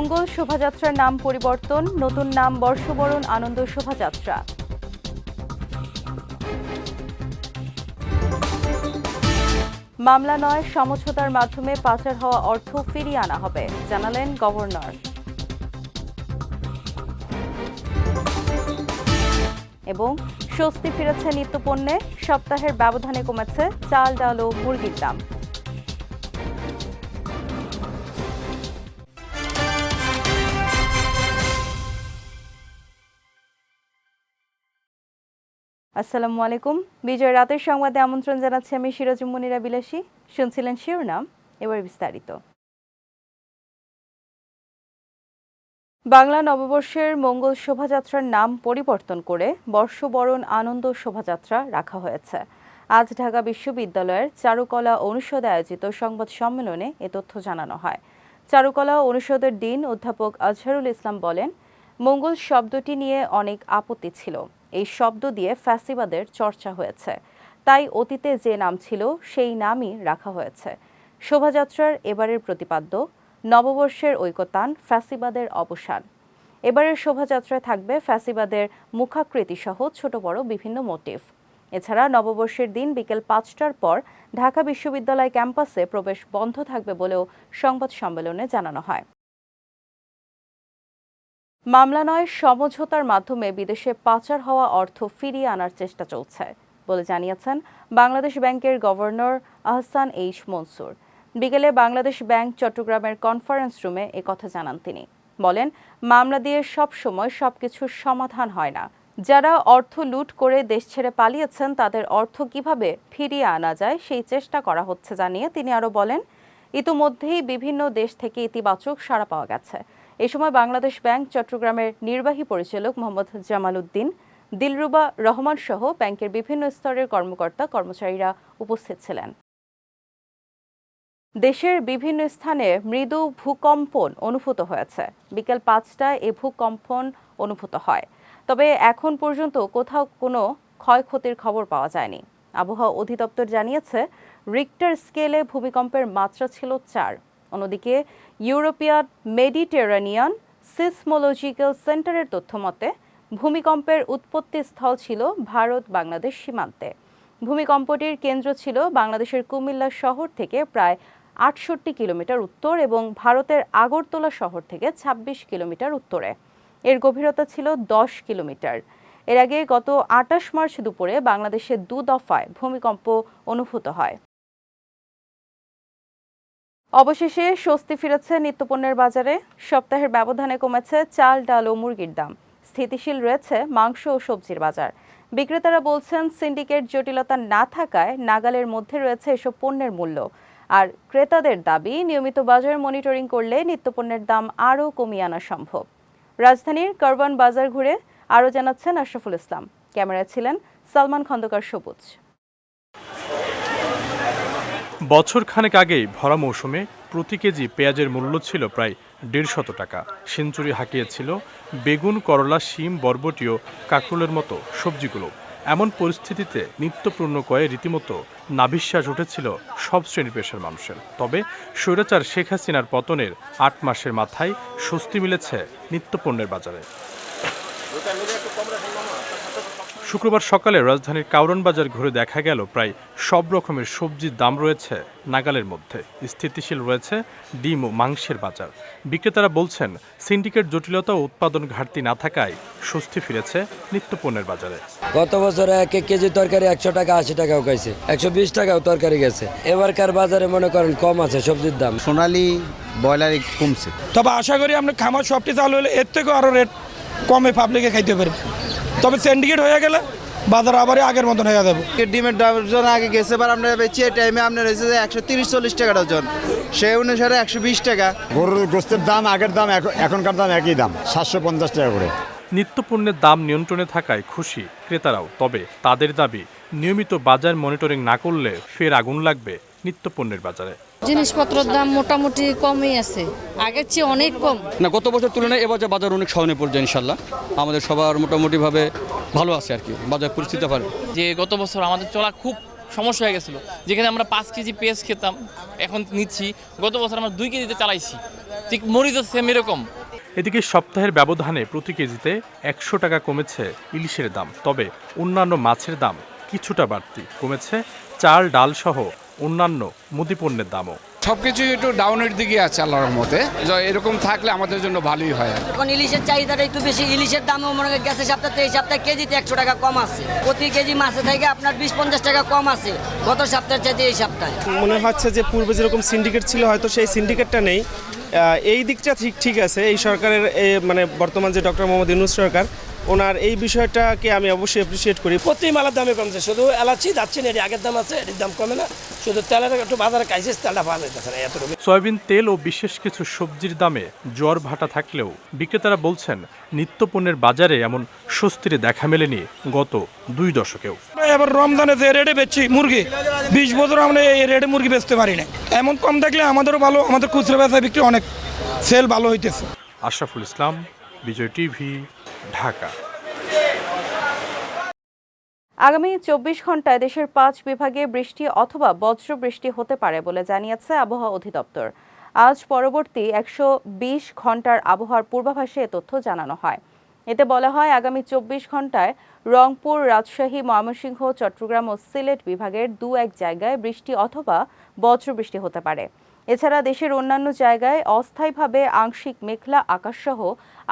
মঙ্গল শোভাযাত্রার নাম পরিবর্তন, নতুন নাম বর্ষবরণ, আনন্দ শোভাযাত্রা। মামলা নয়, সমঝোতার মাধ্যমে পাচার হওয়া অর্থ ফিরিয়ে আনা হবে, জানালেন গভর্নর। এবং স্বস্তি ফিরেছে নিত্যপণ্যে, সপ্তাহের ব্যবধানে কমেছে চাল, ডাল ও মুরগির দাম। আসসালামু আলাইকুম। বিজয় রাতের সংবাদে আমন্ত্রণ জানাচ্ছি আমি সিরাজুম মনিরা বিলাসী। শুনছিলেন শিরোনাম, এবার বিস্তারিত। বাংলা নববর্ষের মঙ্গল শোভাযাত্রার নাম পরিবর্তন করে বর্ষবরণ আনন্দ শোভাযাত্রা রাখা হয়েছে। আজ ঢাকা বিশ্ববিদ্যালয়ের চারুকলা অনুষদে আয়োজিত সংবাদ সম্মেলনে এ তথ্য জানানো হয়। চারুকলা অনুষদের ডিন অধ্যাপক আজহারুল ইসলাম বলেন, মঙ্গল শব্দটি নিয়ে অনেক আপত্তি ছিল। এই শব্দ দিয়ে ফ্যাসিবাদের চর্চা হয়েছে। তাই অতীতে যে নাম ছিল, সেই নামই রাখা হয়েছে। শোভাযাত্রার এবারের প্রতিপাদ্য, নববর্ষের ঐকতান, ফ্যাসিবাদের অবসান। এবারের শোভাযাত্রায় থাকবে ফ্যাসিবাদের মুখাকৃতি সহ ছোট বড় বিভিন্ন মোটিভ। এছাড়া নববর্ষের দিন বিকেল পাঁচটার পর ঢাকা বিশ্ববিদ্যালয় ক্যাম্পাসে প্রবেশ বন্ধ থাকবে বলেও সংবাদ সম্মেলনে জানানো হয়। মামলা নয়, সমঝোতার মাধ্যমে বিদেশে পাচার হওয়া অর্থ ফিরিয়ে আনার চেষ্টা চলছে বলে জানিয়েছেন বাংলাদেশ ব্যাংকের গভর্নর আহসান এইচ মনসুর। বিকেলে বাংলাদেশ ব্যাংক চট্টগ্রামের কনফারেন্স রুমে কথা জানান তিনি। বলেন, মামলা দিয়ে সব সময় সবকিছুর সমাধান হয় না। যারা অর্থ লুট করে দেশ ছেড়ে পালিয়েছেন, তাদের অর্থ কীভাবে ফিরিয়ে আনা যায় সেই চেষ্টা করা হচ্ছে জানিয়ে তিনি আরও বলেন, ইতোমধ্যেই বিভিন্ন দেশ থেকে ইতিবাচক সাড়া পাওয়া গেছে। এ সময় বাংলাদেশ ব্যাংক চট্টগ্রামের নির্বাহী পরিচালক মোহাম্মদ জামাল উদ্দিন, দিলরুবা রহমান সহ ব্যাংকের বিভিন্ন স্তরের কর্মকর্তা, কর্মচারীরা উপস্থিত ছিলেন। দেশের বিভিন্ন স্থানে মৃদু ভূকম্পন অনুভূত হয়েছে। বিকেল পাঁচটায় এ ভূকম্পন অনুভূত হয়। তবে এখন পর্যন্ত কোথাও কোনো ক্ষয়ক্ষতির খবর পাওয়া যায়নি। আবহাওয়া অধিদপ্তর জানিয়েছে, রিক্টার স্কেলে ভূমিকম্পের মাত্রা ছিল চার। অন্যদিকে ইউরোপিয়ান মেডিটেরানিয়ান সিসমোলজিক্যাল সেন্টারের তথ্য মতে, ভূমিকম্পের উৎপত্তি স্থল ছিল ভারত বাংলাদেশ সীমান্তে। ভূমিকম্পটির কেন্দ্র ছিল বাংলাদেশের কুমিল্লা শহর থেকে প্রায় আটষট্টি কিলোমিটার উত্তর এবং ভারতের আগরতলা শহর থেকে ২৬ কিলোমিটার উত্তরে। এর গভীরতা ছিল দশ কিলোমিটার। এর আগে গত আটাশ মার্চ দুপুরে বাংলাদেশের দু দফায় ভূমিকম্প অনুভূত হয়। অবশেষে স্বস্তি ফিরেছে নিত্যপণ্যের বাজারে। সপ্তাহের ব্যবধানে কমেছে চাল, ডাল ও মুরগির দাম। স্থিতিশীল রয়েছে মাংস ও সবজির বাজার। বিক্রেতারা বলছেন, সিন্ডিকেট জটিলতা না থাকায় নাগালের মধ্যে রয়েছে এসব পণ্যের মূল্য। আর ক্রেতাদের দাবি, নিয়মিত বাজার মনিটরিং করলে নিত্যপণ্যের দাম আরও কমিয়ে আনা সম্ভব। রাজধানীর কারওয়ান বাজার ঘুরে আরও জানাচ্ছেন আশরাফুল ইসলাম। ক্যামেরায় ছিলেন সালমান খন্দকার সবুজ। বছর খানেক আগেই ভরা মৌসুমে প্রতি কেজি পেঁয়াজের মূল্য ছিল প্রায় দেড়শত টাকা। সেঞ্চুরি হাঁকিয়েছিল বেগুন, করলা, শিম, বরবটি ও কাঁকরোলের মতো সবজিগুলো। এমন পরিস্থিতিতে নিত্যপূর্ণ কয়ে রীতিমতো নাভিশ্বাস উঠেছিল সব শ্রেণি পেশার মানুষের। তবে স্বৈরাচার শেখ হাসিনার পতনের আট মাসের মাথায় স্বস্তি মিলেছে নিত্যপণ্যের বাজারে। শুক্রবার সকালে রাজধানীর কাউরন বাজার ঘুরে দেখা গেল প্রায় সব রকমের সবজির দাম রয়েছে নাগালের মধ্যে। স্থিতিশীল রয়েছে ডিম ও মাংসের বাজার। বিক্রেতারা বলছেন সিন্ডিকেট জটিলতা ও উৎপাদন ঘাটতি না থাকায় স্বস্তি ফিরেছে নিত্যপণ্যের বাজারে। গত বছরে এক এক কেজি তরকারি একশো টাকা আশি টাকাও খাইছে। একশো বিশ টাকাও তরকারি গেছে। এবারকার বাজারে মনে করেন কম আছে সবজির দাম। সোনালি ব্রয়লার কমছে। তবে আশা করি আপনার খামার সবটি চালু হলে এর থেকেও আরও রেট কমে পাবলিকে খাইতে পারবে। তবে সিন্ডিকেট হয়ে গেলে বাজার আবারই আগের মতন হয়ে যাবে। ডিমের ডজন আগে গেছে এবার আমরা বেচি এই টাইমে আপনার হয়েছে যে একশো তিরিশ চল্লিশ টাকা ডজন সেই অনুসারে একশো বিশ টাকা। গরুর গোস্তের দাম আগের দাম এখন- এখনকার দাম একই দাম সাতশো পঞ্চাশ টাকা করে। নিত্যপণ্যের দাম নিয়ন্ত্রণে থাকায় খুশি ক্রেতারাও তবে তাদের দাবি নিয়মিত বাজার মনিটরিং না করলে ফের আগুন লাগবে। নিত্যপণ্যের বাজারে। জিনিসপত্রের দাম মোটামুটি কমই আছে। আগের চেয়ে অনেক কম। না গত বছর তুলনায় এবছর বাজার অনেক সহনে পড়ছে ইনশাল্লাহ। আমাদের সবার মোটামুটিভাবে ভালো আছে আর কি বাজার পরিস্থিতি পারে যে গত বছর আমাদের চলা খুব সমস্যা হয়ে গেছিল। যেখানে আমরা পাঁচ কেজি পেঁয়াজ খেতাম এখন নিচ্ছি। গত বছর আমরা দুই কেজিতে চালাইছি। ঠিক মরিচও সেম এরকম। এদিকে সপ্তাহের ব্যবধানে প্রতি কেজিতে একশো টাকা কমেছে ইলিশের দাম। তবে অন্যান্য মাছের দাম কিছুটা বাড়তি। কমেছে চাল ডাল সহ অন্যান্য মুদিপণ্যের দামও। সব কিছুই একটু ডাউনের দিকে আছে আল্লাহর রহমতে। এরকম থাকলে আমাদের জন্য ভালোই হয়। এখন ইলিশের চাহিদাটা একটু বেশি ইলিশের দামও মনে হয় গেছে সপ্তাহে এই সপ্তাহে কেজিতে একশো টাকা কম আছে। প্রতি কেজি মাছে থেকে আপনার বিশ পঞ্চাশ টাকা কম আছে গত সপ্তাহের চাইতে এই সপ্তাহে। মনে হচ্ছে যে পূর্বে যেরকম সিন্ডিকেট ছিল হয়তো সেই সিন্ডিকেটটা নেই। এই দিকটা ঠিক ঠিক আছে। এই সরকারের এ, মানে বর্তমান যে ডক্টর মোহাম্মদ ইউনুস সরকার ওনার এই বিষয়টাকে আমি অবশ্যই অ্যাপ্রিসিয়েট করি। প্রতি মালার দামে কমছে শুধু এলাচি যাচ্ছে না এর আগের দাম আছে এর দাম কমে না। শুধু তেলের একটু বাজারে কাইসিস তেলটা পাওয়া যাইতেছে না এতটুকু সয়াবিন তেল ও বিশেষ কিছু সবজির দামে জ্বর ভাটা থাকলেও বিক্রেতারা বলছেন নিত্যপণ্যের বাজারে এমন স্বস্তির দেখা মেলেনি গত দুই দশকেও। এবার রমজানে যে রেটে বেচছি মুরগি বিশ বছর আমরা এই রেটে মুরগি বেচতে পারি না এমন কম দেখলে আমাদেরও ভালো আমাদের খুচরা বেচা বিক্রি অনেক সেল ভালো হইতেছে। আশরাফুল ইসলাম বিজয় টিভি, ঢাকা। আগামী চব্বিশ ঘন্টায় দেশের পাঁচ বিভাগে বৃষ্টি অথবা বজ্র বৃষ্টি হতে পারে বলে জানিয়েছে আবহাওয়া অধিদপ্তর। আজ পরবর্তী একশো বিশ ঘণ্টার আবহাওয়ার পূর্বাভাসে এ তথ্য জানানো হয়। এতে বলা হয়, আগামী চব্বিশ ঘন্টায় রংপুর, রাজশাহী, ময়মনসিংহ, চট্টগ্রাম ও সিলেট বিভাগের দু এক জায়গায় বৃষ্টি অথবা বজ্র বৃষ্টি হতে পারে। এছাড়া দেশের অন্যান্য জায়গায় অস্থায়ীভাবে আংশিক মেঘলা আকাশসহ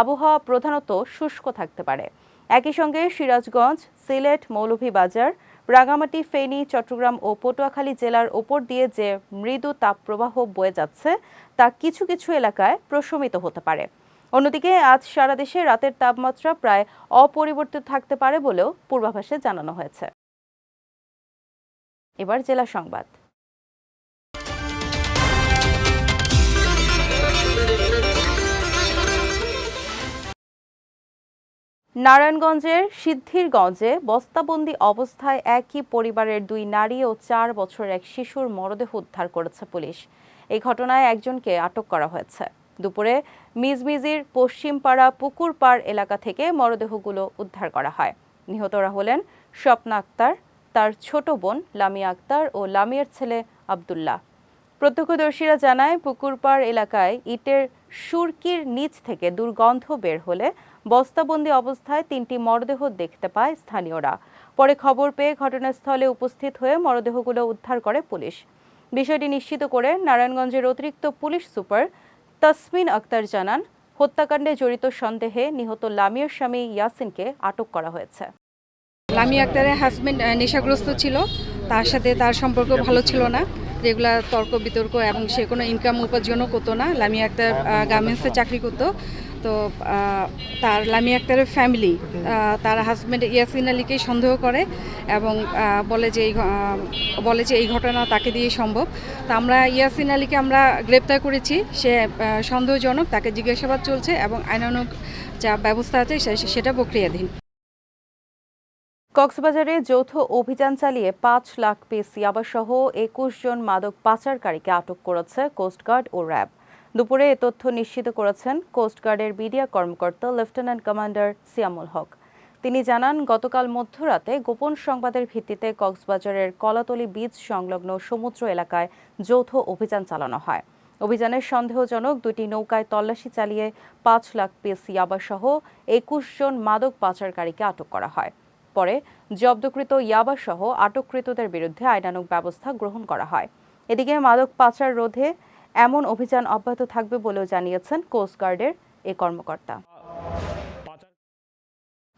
আবহাওয়া প্রধানত শুষ্ক থাকতে পারে। একই সঙ্গে সিরাজগঞ্জ, সিলেট, মৌলভীবাজার রাঙামাটি ফেনী, চট্টগ্রাম ও পটুয়াখালী জেলার ওপর দিয়ে যে মৃদু তাপপ্রবাহ বয়ে যাচ্ছে, তা কিছু কিছু এলাকায় প্রশমিত হতে পারে। অন্যদিকে আজ সারা দেশে রাতের তাপমাত্রা প্রায় অপরিবর্তিত থাকতে পারে বলেও পূর্বাভাসে জানানো হয়েছে। এবার জেলা সংবাদ। নারায়ণগঞ্জের সিদ্ধিরগঞ্জে বস্তাবন্দি অবস্থায় একই পরিবারের দুই নারী ও চার বছর এক শিশুর মরদেহ উদ্ধার করেছে পুলিশ। এই ঘটনায় একজনকে আটক করা হয়েছে। দুপুরে মিজমিজির পশ্চিমপাড়া পুকুরপাড় এলাকা থেকে মরদেহগুলো উদ্ধার করা হয়। নিহতরা হলেন স্বপ্না আক্তার, তার ছোট বোন লামিয়া আক্তার ও লামিয়ার ছেলে আবদুল্লাহ। প্রত্যক্ষদর্শীরা জানায়, পুকুরপাড় এলাকায় ইটের সুরকির নিচ থেকে দুর্গন্ধ বের হলে বস্তাবন্দি অবস্থায় তিনটি মরদেহ দেখতে পায় স্থানীয়রা। পরে খবর পেয়ে ঘটনাস্থলে উপস্থিত হয়ে মরদেহগুলো উদ্ধার করে পুলিশ। বিষয়টি নিশ্চিত করে নারায়ণগঞ্জের অতিরিক্ত পুলিশ সুপার তসমিন আক্তার জানান, হত্যাকাণ্ডে জড়িত সন্দেহে নিহত লামিয়ার স্বামী ইয়াসিনকে আটক করা হয়েছে। লামি আক্তারের হাজবেন্ড নেশাগ্রস্ত ছিল। তার সাথে তার সম্পর্ক ভালো ছিল না। রেগুলার তর্ক বিতর্ক এবং সে কোনো ইনকাম উপার্জনও করতো না। লামি আক্তার গার্মেন্টসে চাকরি করতো। তো তার লামি আক্তারের ফ্যামিলি তার হাজব্যান্ড ইয়াসিন আলীকেই সন্দেহ করে এবং বলে যে এই বলে যে এই ঘটনা তাকে দিয়ে সম্ভব। তো আমরা ইয়াসিন আলীকে আমরা গ্রেপ্তার করেছি। সে সন্দেহজনক, তাকে জিজ্ঞাসাবাদ চলছে এবং আইনানুক যা ব্যবস্থা আছে সেটা প্রক্রিয়াধীন। কক্সবাজারে যৌথ অভিযান চালিয়ে পাঁচ লাখ পিস ইয়াবাসহ একুশ জন মাদক পাচারকারীকে আটক করেছে কোস্টগার্ড ও র্যাব। দুপুরে এ তথ্য নিশ্চিত করেছেন কোস্টগার্ডের মিডিয়া কর্মকর্তা লেফটেন্যান্ট কমান্ডার সিয়ামুল হক তিনি জানান, গতকাল মধ্যরাতে গোপন সংবাদের ভিত্তিতে কক্সবাজারের কলাতলি বীচ সংলগ্ন সমুদ্র এলাকায় যৌথ অভিযান চালানো হয়। অভিযানের সন্দেহজনক দুটি নৌকায় তল্লাশি চালিয়ে পাঁচ লাখ পিস ইয়াবাসহ একুশ জন মাদক পাচারকারীকে আটক করা হয়। পরে জব্দকৃত ইয়াবাসহ আটককৃতদের বিরুদ্ধে আইনানুগ ব্যবস্থা গ্রহণ করা হয়। এদিকে মাদক পাচার রোধে এমন অভিযান অব্যাহত থাকবে বলেও জানিয়েছেন কোস্টগার্ডের এ কর্মকর্তা।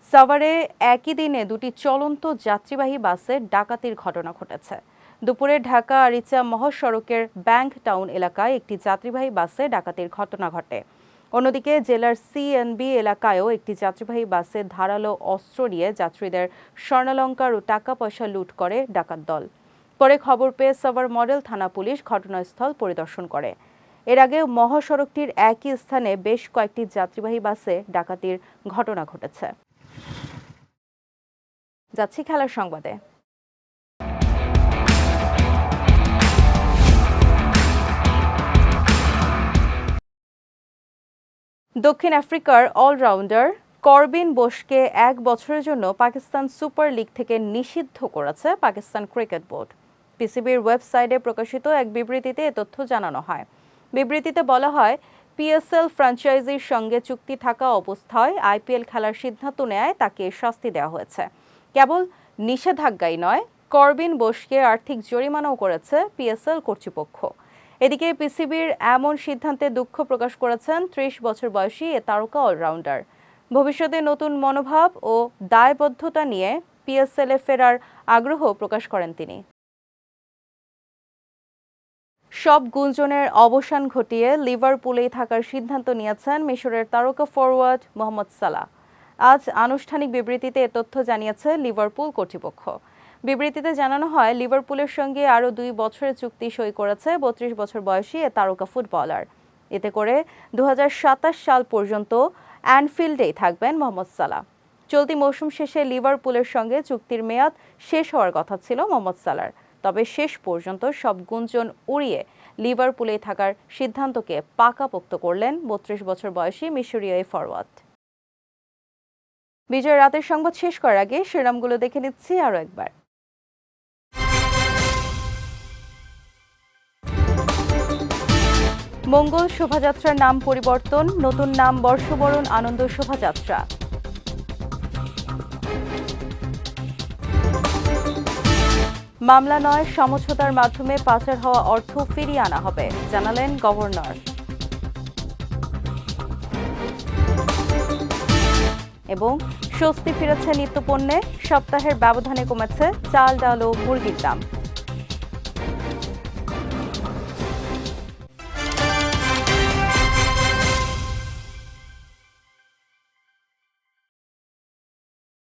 সাভারে একই দিনে দুটি চলন্ত যাত্রীবাহী বাসে ডাকাতির ঘটনা ঘটেছে। দুপুরে ঢাকা আরিচা মহাসড়কের ব্যাংক টাউন এলাকায় একটি যাত্রীবাহী বাসে ডাকাতির ঘটনা ঘটে। অন্যদিকে জেলার সিএনবি এলাকায়ও একটি যাত্রীবাহী বাসে ধারালো অস্ত্র নিয়ে যাত্রীদের স্বর্ণালঙ্কার ও টাকা পয়সা লুট করে ডাকাত দল। পরে খবর পেয়ে সাভার মডেল থানা পুলিশ ঘটনাস্থল পরিদর্শন করে। এর আগে মহাসড়কটির একই স্থানে বেশ কয়েকটি যাত্রীবাহী বাসে ডাকাতির ঘটনা ঘটেছে। যাচ্ছি খেলার সংবাদে। দক্ষিণ আফ্রিকার অলরাউন্ডার করবিন বোসকে এক বছরের জন্য পাকিস্তান সুপার লিগ থেকে নিষিদ্ধ করেছে পাকিস্তান ক্রিকেট বোর্ড। পিসিবির ওয়েবসাইটে প্রকাশিত এক বিবৃতিতে এ তথ্য জানানো হয়। বিবৃতিতে বলা হয়, পিএসএল ফ্র্যাঞ্চাইজির সঙ্গে চুক্তি থাকা অবস্থায় আইপিএল খেলার সিদ্ধান্ত নেয় তাকে শাস্তি দেওয়া হয়েছে। কেবল নিষেধাজ্ঞাই নয়, করবিন বোসকে আর্থিক জরিমানাও করেছে পিএসএল কর্তৃপক্ষ। এদিকে পিসিবির এমন সিদ্ধান্তে দুঃখ প্রকাশ করেছেন ত্রিশ বছর বয়সী এ তারকা অলরাউন্ডার। ভবিষ্যতে নতুন মনোভাব ও দায়বদ্ধতা নিয়ে পিএসএলে ফেরার আগ্রহ প্রকাশ করেন তিনি। সব গুঞ্জনের অবসান ঘটিয়ে লিভারপুলেই থাকার সিদ্ধান্ত নিয়েছেন মিশরের তারকা ফরওয়ার্ড মোহাম্মদ সালাহ। আজ আনুষ্ঠানিক বিবৃতিতে এ তথ্য জানিয়েছে লিভারপুল কর্তৃপক্ষ। বিবৃতিতে জানানো হয়, লিভারপুলের সঙ্গে আরও দুই বছরের চুক্তি সই করেছে বত্রিশ বছর বয়সী এ তারকা ফুটবলার। এতে করে দু হাজার সাতাশ সাল পর্যন্ত অ্যানফিল্ডেই থাকবেন মোহাম্মদ সালাহ। চলতি মৌসুম শেষে লিভারপুলের সঙ্গে চুক্তির মেয়াদ শেষ হওয়ার কথা ছিল মোহাম্মদ সালার তবে শেষ পর্যন্ত সব গুঞ্জন উড়িয়ে লিভারপুলে থাকার সিদ্ধান্তকে পাকাপোক্ত করলেন বত্রিশ বছর বয়সী মিশরীয় এই ফরওয়ার্ড বিজয় রাতের সংবাদ শেষ করার আগে শিরোনামগুলো দেখে নিচ্ছি আরও একবার। মঙ্গল শোভাযাত্রার নাম পরিবর্তন, নতুন নাম বর্ষবরণ, আনন্দ শোভাযাত্রা। মামলা নয়, সমঝোতার মাধ্যমে পাচার হওয়া অর্থ ফিরিয়ে আনা হবে, জানালেন গভর্নর। এবং স্বস্তি ফিরেছে নিত্যপণ্যে, সপ্তাহের ব্যবধানে কমেছে চাল, ডাল ও মুরগির দাম।